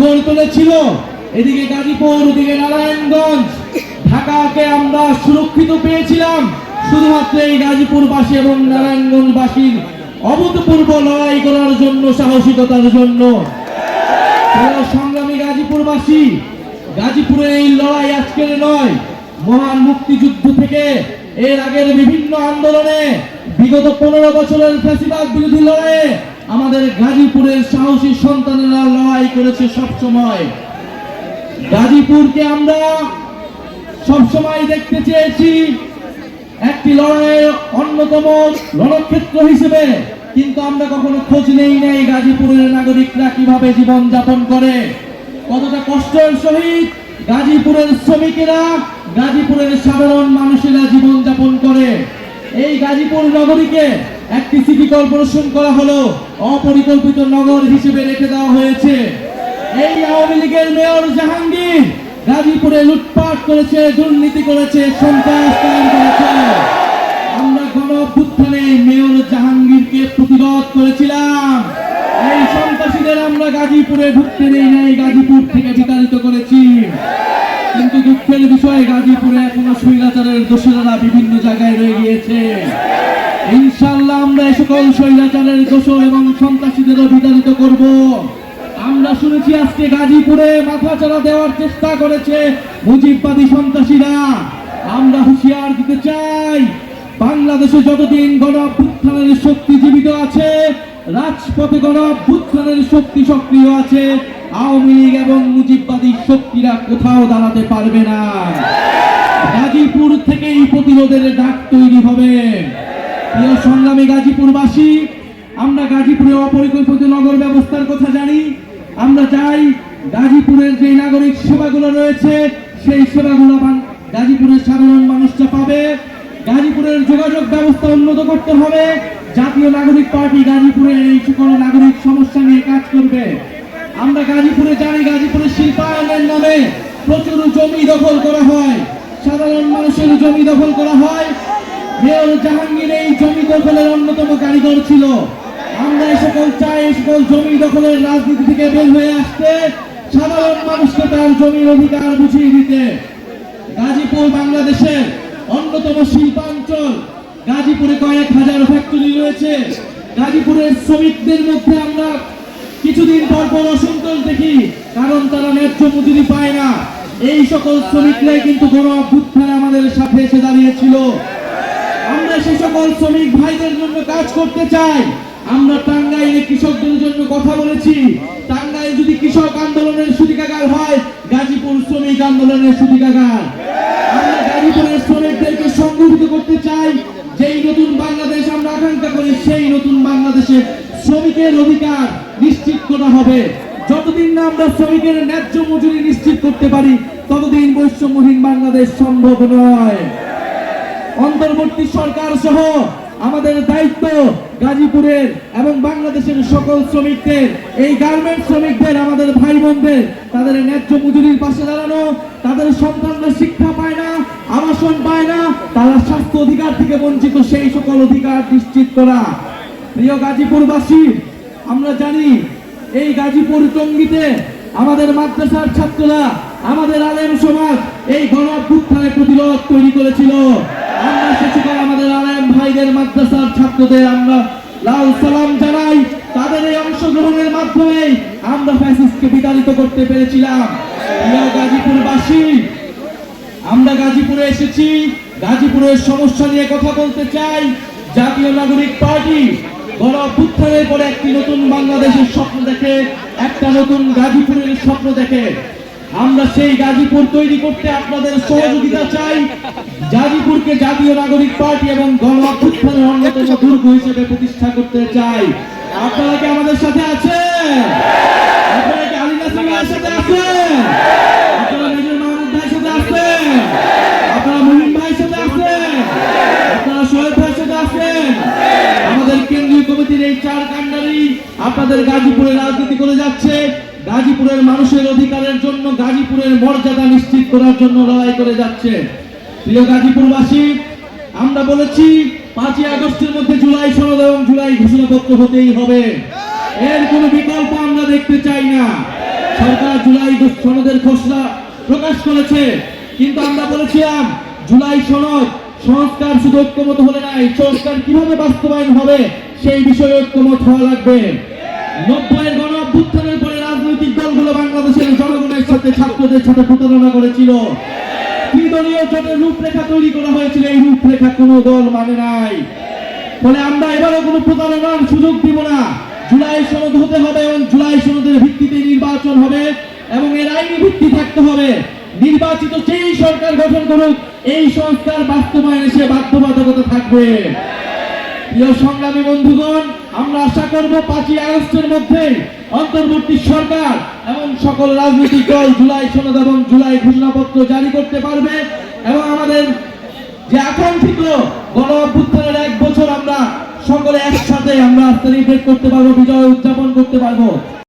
গড়ে তুলেছিল। এদিকে গাজীপুর, ওদিকে নারায়ণগঞ্জ। ঢাকাকে আমরা সুরক্ষিত পেয়েছিলাম। শুধুমাত্র এই গাজীপুরবাসী এবং নারায়ণগঞ্জবাসীর অভূতপূর্ব লড়াই করার জন্য, সাহসিকতার জন্য। সংগ্রামী গাজীপুরবাসী গাজীপুরের এই লড়াই আজকের নয়। মহান মুক্তিযুদ্ধ থেকে এর আগের বিভিন্ন আন্দোলনে বিগত পনেরো বছরের ফ্যাসিবাদ বিরোধী লড়াইয়ে আমাদের গাজীপুরের সাহসী সন্তানেরা লড়াই করেছে সব সময় গাজীপুরকে আমরা সব সময় দেখতে চেয়েছি, একটি লড়াইয়ের অন্যতম রণক্ষেত্র হিসেবে। কিন্তু আমরা কখনো খোঁজ নেই নাই গাজীপুরের নাগরিকরা কীভাবে জীবন যাপন করে। কতটা কষ্টের সহিত গাজীপুরের শ্রমিকেরা, গাজীপুরের সাধারণ মানুষেরা জীবন যাপন করে। এই গাজীপুর নগরীকে একটি সিটি কর্পোরেশন করা হলো, অপরিকল্পিত নগর হিসেবে রেখে দেওয়া হয়েছে। এই আওয়ামী লীগের মেয়র জাহাঙ্গীর গাজীপুরে লুটপাট করেছে, দুর্নীতি করেছে, সন্ত্রাস করেছে। আমরা গণ অভ্যুত্থানে মেয়র জাহাঙ্গীরকে প্রতিরোধ করেছিলাম। এই সন্ত্রাসীদের আমরা গাজীপুরে ঢুকতে নেই নাই, গাজীপুর থেকে বিতাড়িত করেছি। কিন্তু দুঃখের বিষয়, গাজীপুরে এখনও স্বৈরাচারের দোষরেরা বিভিন্ন জায়গায় রয়ে গিয়েছে। ইনশাল্লাহ আমরা সকল স্বৈরাচারের দোষর এবং সন্ত্রাসীদেরও বিতাড়িত করব। আমরা শুনেছি আজকে গাজীপুরে মাথা চারা দেওয়ার চেষ্টা করেছে মুজিববাদী সন্ত্রাসীরা। আমরা হুঁশিয়ার দিতে চাই, বাংলাদেশে যতদিন গণ অভ্যুত্থানের শক্তি জীবিত আছে, রাজপথে গণ অভ্যুত্থানের শক্তি সক্রিয় আছে, আওয়ামী লীগ এবং মুজিববাদী শক্তিরা কোথাও দাঁড়াতে পারবে না। গাজীপুর থেকেই প্রতিরোধের ডাক তৈরি হবে। প্রিয় সংগ্রামী গাজীপুরবাসী, আমরা গাজীপুরে অপরিকল্পিত নগর ব্যবস্থার কথা জানি। আমরা চাই গাজীপুরের যে নাগরিক সেবাগুলো রয়েছে, সেই সেবাগুলো গাজীপুরের সাধারণ মানুষরা পাবে। গাজীপুরের যোগাযোগ ব্যবস্থা উন্নত করতে হবে। জাতীয় নাগরিক পার্টি গাজীপুরের এই সকল নাগরিক সমস্যা নিয়ে কাজ করবে। আমরা গাজীপুরে জানি গাজীপুরের শিল্পায়নের নামে প্রচুর জমি দখল করা হয়। সাধারণ মানুষের জমি দখল করা হয়। মেয়র জাহাঙ্গীর এই জমি দখলের অন্যতম কারিগর ছিল। আমরা সকল চাই সকল জমি দখলের রাজনীতি থেকে বের হয়ে আসতে, সাধারণ মানুষকে তার জমির অধিকার বুঝিয়ে দিতে। গাজীপুর, বাংলাদেশের অন্যতম শিল্পাঞ্চল। গাজীপুরে কয়েক হাজার ফ্যাক্টরি রয়েছে। গাজীপুরের শ্রমিকদের মধ্যে আমরা কিছুদিন পর পর অসন্তোষ দেখি, কারণ তারা ন্যায্য মজুরি পায় না। এই সকল শ্রমিকরাই কিন্তু গণ অভ্যুত্থানে আমাদের সাথে এসে দাঁড়িয়েছিল। আমরা সকল শ্রমিক ভাইদের জন্য কাজ করতে চাই। আমরা টাঙ্গাইলে কৃষকদের জন্য কথা বলেছি। টাঙ্গাইল যদি কৃষক আন্দোলনের সুতিকাগার হয়, গাজীপুর শ্রমিক আন্দোলনের সুতিকাগার। আমরা গাজীপুরের শ্রমিকদেরকে সংগঠিত করতে চাই। যেই নতুন বাংলাদেশ আমরা আকাঙ্ক্ষা করি, সেই নতুন বাংলাদেশে শ্রমিকের অধিকার নিশ্চিত করা হবে। যতদিন না আমরা শ্রমিকের ন্যায্য মজুরি নিশ্চিত করতে পারি, ততদিন বৈষম্যহীন বাংলাদেশ সম্ভব নয়। অন্তর্বর্তী সরকার সহ আমাদের দায়িত্ব গাজীপুরের এবং বাংলাদেশের সকল শ্রমিকদের, এই গার্মেন্ট শ্রমিকদের, আমাদের ভাই বোনদের তাদের ন্যায্য মজুরির পাশে দাঁড়ানো, তাদের সন্তানরা শিক্ষা পায় না, আবাসন পায় না, তারা স্বাস্থ্য অধিকার থেকে বঞ্চিত, সেই সকল অধিকার নিশ্চিত করা। প্রিয় গাজীপুরবাসী, আমরা জানি এই গাজীপুর টঙ্গিতে আমাদের মাদ্রাসার ছাত্ররা আমাদের আলেম সমাজ এই গণ অভ্যুত্থানে প্রতিরোধ তৈরি করেছিল। আমরা সে সকল আমাদের আলেম ভাইদের মাদ্রাসার ছাত্রদের, আমরা লাল সালাম জানাই, তাদের এই অংশগ্রহণের মাধ্যমে আমরা ফ্যাসিস্টকে বিতাড়িত করতে পেরেছিলাম। গাজীপুরবাসী, আমরা গাজীপুরে এসেছি, গাজীপুরের সমস্যা নিয়ে কথা বলতে চাই। জাতীয় নাগরিক পার্টি গণ অভ্যুত্থানের পরে একটি নতুন বাংলাদেশের স্বপ্ন দেখে, একটা নতুন গাজীপুরের স্বপ্ন দেখে। আমরা সেই গাজীপুর তৈরি করতে আপনাদের সহযোগিতা চাই। গাজীপুরকে জাতীয় নাগরিক পার্টি এবং গণ অন্যতম দুর্গ হিসেবে প্রতিষ্ঠা করতে চাই। আপনারা কি আমাদের সাথে আছেন? আপনারা কি সাথে আপনারা সাথে আপনারা আছেন? আমাদের কেন্দ্রীয় কমিটির এই চার কান্ডারি আপনাদের গাজীপুরে রাজনীতি করে যাচ্ছে। গাজীপুরের মানুষের অধিকারের জন্য গাজীপুরের মর্যাদা নিশ্চিত করার জন্য লড়াই করে যাচ্ছে। প্রিয় গাজীপুরবাসী, আমরা বলেছি পাঁচই আগস্টের মধ্যে জুলাই সনদ এবং জুলাই ঘোষণাপত্র হতেই হবে। এর কোনো বিকল্প আমরা দেখতে চাই না। সরকার জুলাই সনদের খসড়া প্রকাশ করেছে। কিন্তু আমরা বলেছিলাম জুলাই সনদ, সংস্কার শুধু ঐক্যমত হলে নাই। সংস্কার কীভাবে বাস্তবায়ন হবে সেই বিষয়ে ঐক্যমত হওয়া লাগবে। নব্বইয়ের ছাত্রদের সাথে প্রতারণা করেছিল। ত্রিদলীয় জোটের রূপরেখা তৈরি করা হয়েছিল। এই রূপরেখা কোনো দল মানে নাই। ফলে আমরা এবারও কোনো প্রতারণার সুযোগ দিব না। জুলাই সনদ হতে হবে এবং জুলাই সনদের ভিত্তিতে নির্বাচন হবে এবং এর আইনি ভিত্তি থাকতে হবে। নির্বাচিত যেই সরকার গঠন করুক, এই সংস্কার বাস্তবায়নে সে বাধ্যবাধকতা থাকবে। প্রিয় সংগ্রামী বন্ধুগণ, আমরা আশা করব পাঁচই আগস্টের মধ্যে অন্তর্বর্তী সরকার এবং সকল রাজনৈতিক দল জুলাই সনদ এবং জুলাই ঘোষণাপত্র জারি করতে পারবে এবং আমাদের যে আকাঙ্ক্ষিত গণ অভ্যুত্থানের এক বছর আমরা সকলে একসাথে আমরা সেলিব্রেট করতে পারব, বিজয় উদযাপন করতে পারব।